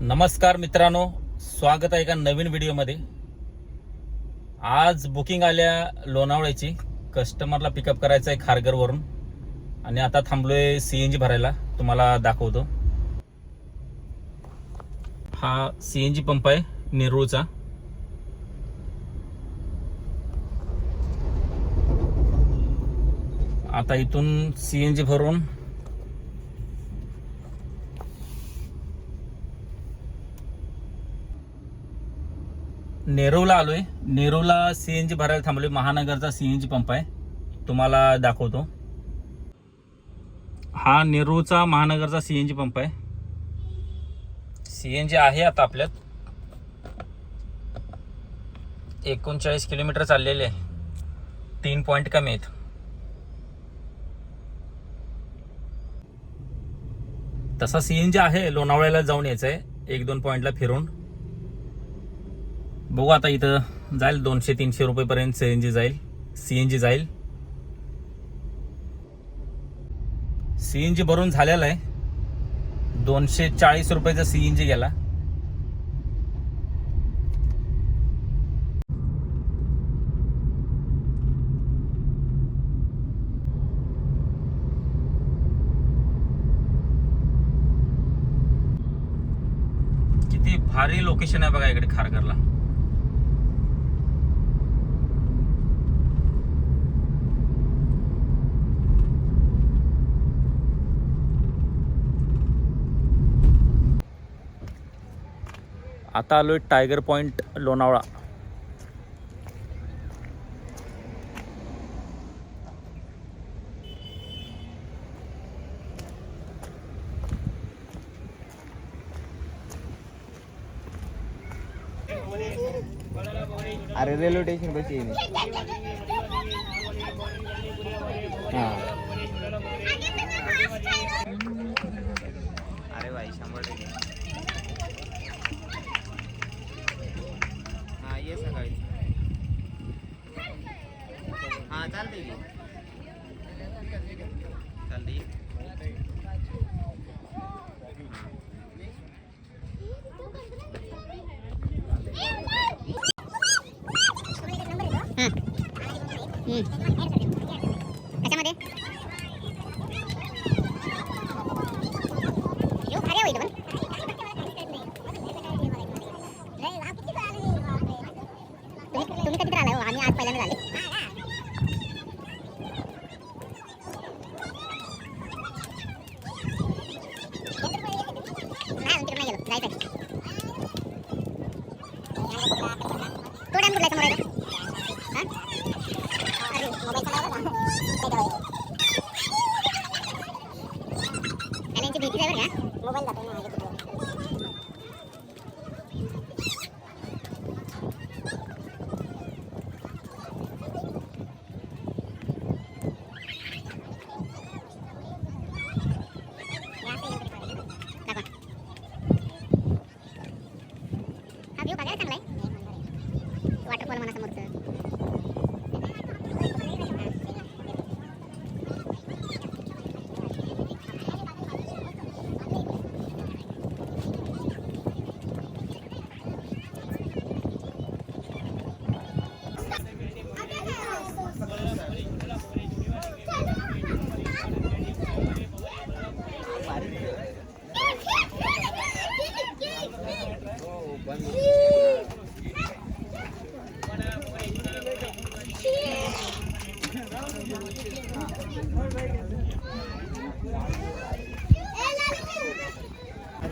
नमस्कार मित्रांनो स्वागत आहे एका नवीन व्हिडिओमध्ये. आज बुकिंग आल्या लोणावळ्याची. कस्टमरला पिकअप करायचं आहे खारघरवरून. आणि आता थांबलोय सी एन जी भरायला. तुम्हाला दाखवतो. हा सी एन जी पंप आहे नेरूळचा. आता इथून सी एन जी भरून नेरूला आलोय. एन सीएनजी भरायला थांबलोय. महानगरचा सीएनजी पंप आहे. तुम्हाला दाखवतो. हा नेरूचा महानगरचा सीएनजी पंप आहे. सीएनजी आहे आता आपल्यात. एकोणचाळीस किलोमीटर चाललेले आहे. तीन पॉईंट कमी आहेत. तसा सीएनजी आहे. लोणावळ्याला जाऊन यायचं आहे एक दोन पॉईंटला फिरून. बघू आता इथं जाईल दोनशे तीनशे रुपयेपर्यंत सी एन जी जाईल. सी एन जी जाईल. सी एन जी भरून झालेला आहे. दोनशे चाळीस रुपयाचा सी एन जी गेला. किती भारी लोकेशन आहे बघा इकडे खारघरला. आता आलोय टायगर पॉइंट लोणावळा. अरे रेल्वे स्टेशन कशी आहे हा. अरे भाई शंभर टक्के. ừ.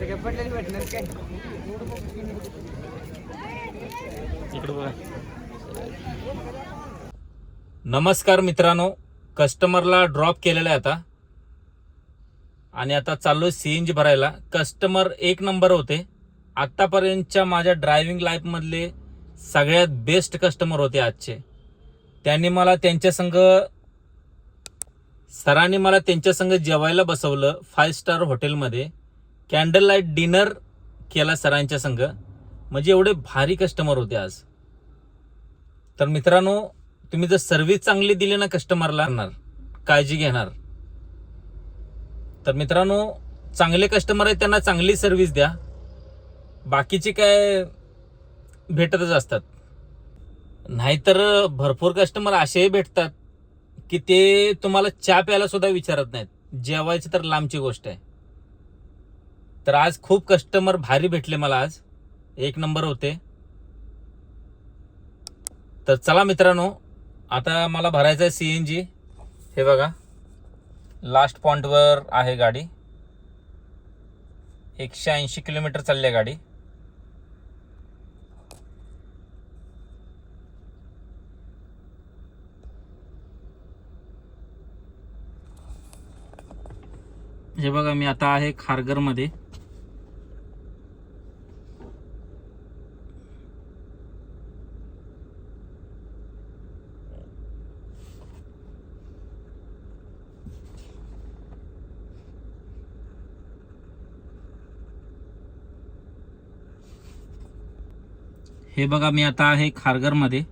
काय पडलेली भेटणार काय? इकडे बघा. नमस्कार मित्रांनो कस्टमरला ड्रॉप केलेला आहे आता. आणि आता चाललोय सीएनजी भरायला. कस्टमर एक नंबर होते. आत्तापर्यंतच्या माझ्या ड्रायव्हिंग लाईफमधले सगळ्यात बेस्ट कस्टमर होते आजचे. त्यांनी मला त्यांच्या संग सरांनी मला त्यांच्यासंग जेवायला बसवलं फाईव्ह स्टार हॉटेलमध्ये कॅन्डल लाइट डिनर केला सरांच्या संग म्हणजे एवढे भारी कस्टमर होते आज. तर मित्रांनो तुम्ही जर सर्व्हिस चांगली दिली ना कस्टमरला काळजी घेणार. तर मित्रांनो चांगले कस्टमर आहेत त्यांना चांगली सर्व्हिस द्या. बाकीचे काय भेटतच असतात. नाहीतर भरपूर कस्टमर असेही भेटतात की ते तुम्हाला चहा प्यायला सुद्धा विचारत नाहीत. जेवायची तर लांबची गोष्ट आहे. तर आज खूप कस्टमर भारी भेटले मला आज. एक नंबर होते. तर चला मित्रांनो आता मला भरायचं आहे सी एन जी हे बघा. लास्ट पॉइंटवर आहे गाडी. एकशे ऐंशी किलोमीटर चालली आहे गाडी. हे बघा मी आता आहे खारघरमध्ये. हे बघा मी आता आहे खारघरमध्ये.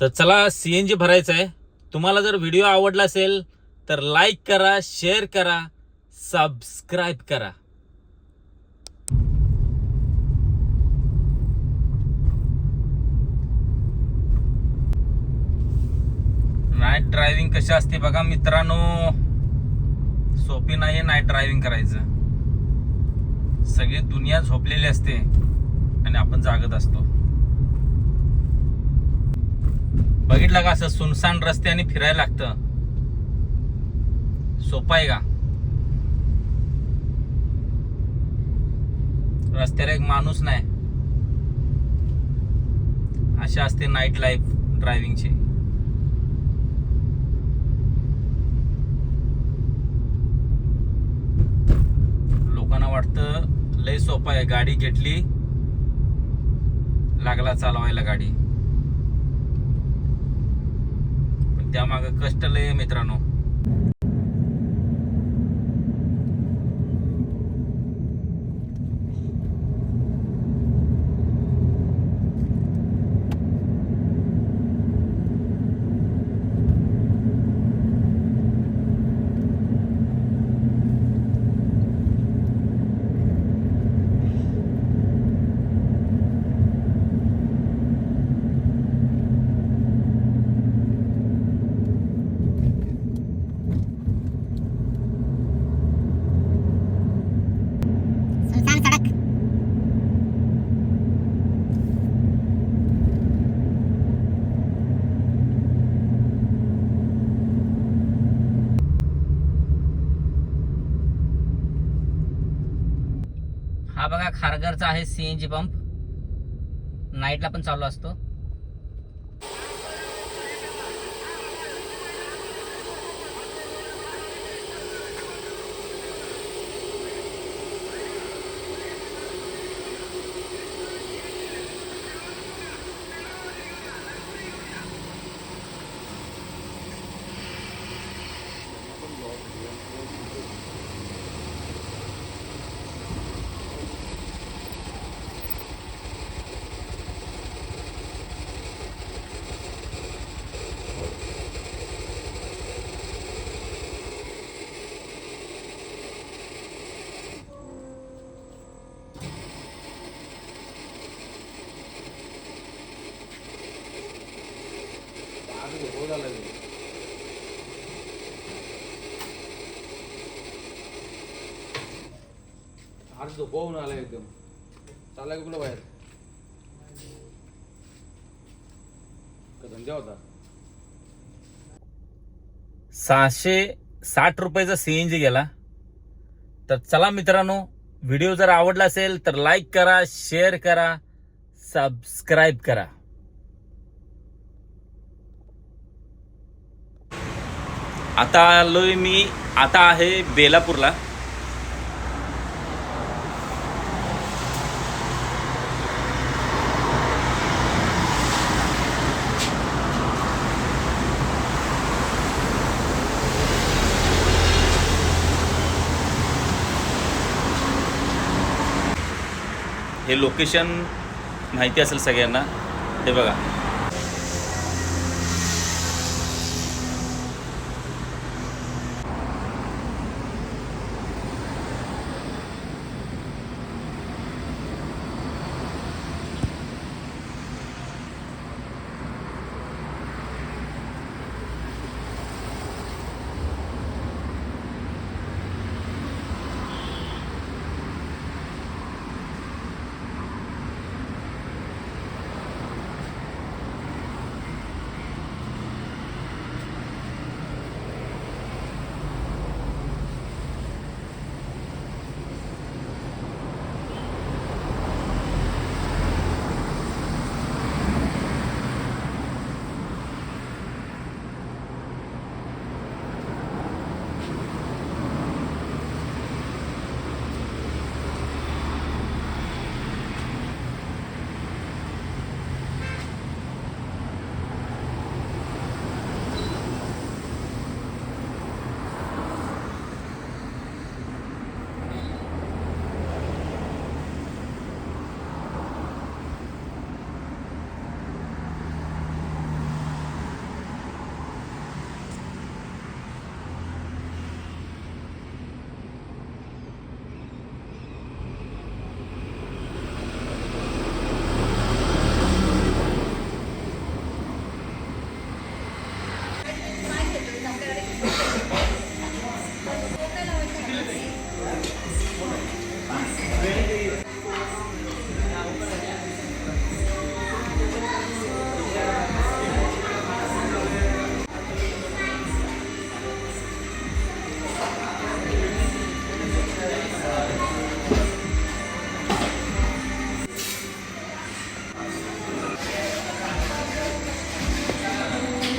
तर चला सी एन जी भरायचं आहे तुम्हाला जर व्हिडिओ आवडला असेल तर लाईक करा शेअर करा सबस्क्राईब करा. नाईट ड्रायव्हिंग कशी असते बघा मित्रांनो. सोपी नाही नाईट ड्रायव्हिंग करायचं. सगळी दुनिया झोपलेली असते आणि आपण जागत असतो. बघितलं का असं सुनसान रस्त्याने फिरायला लागतं? सोपं आहे का? रस्त्याला एक माणूस नाही. अशी असते नाईट लाईफ ड्रायव्हिंगची वाटतं लय सोपं आहे. गाडी घेतली लागला चालवायला गाडी. पण त्यामाग कष्ट लय मित्रांनो सुनसान सड़क हा आहे सी एन जी पंप नाईटला पण चालू असतो. आज झोपवून आला एकदम. चालला कुठं बाहेर? का धंद्या होता. सहाशे साठ रुपयाचा सीएनजी गेला. तर चला मित्रांनो व्हिडिओ जर आवडला असेल तर लाईक करा शेअर करा सबस्क्राईब करा. आता आलोय मी आता आहे बेलापूरला. हे लोकेशन माहिती असेल सगळ्यांना. हे बघा.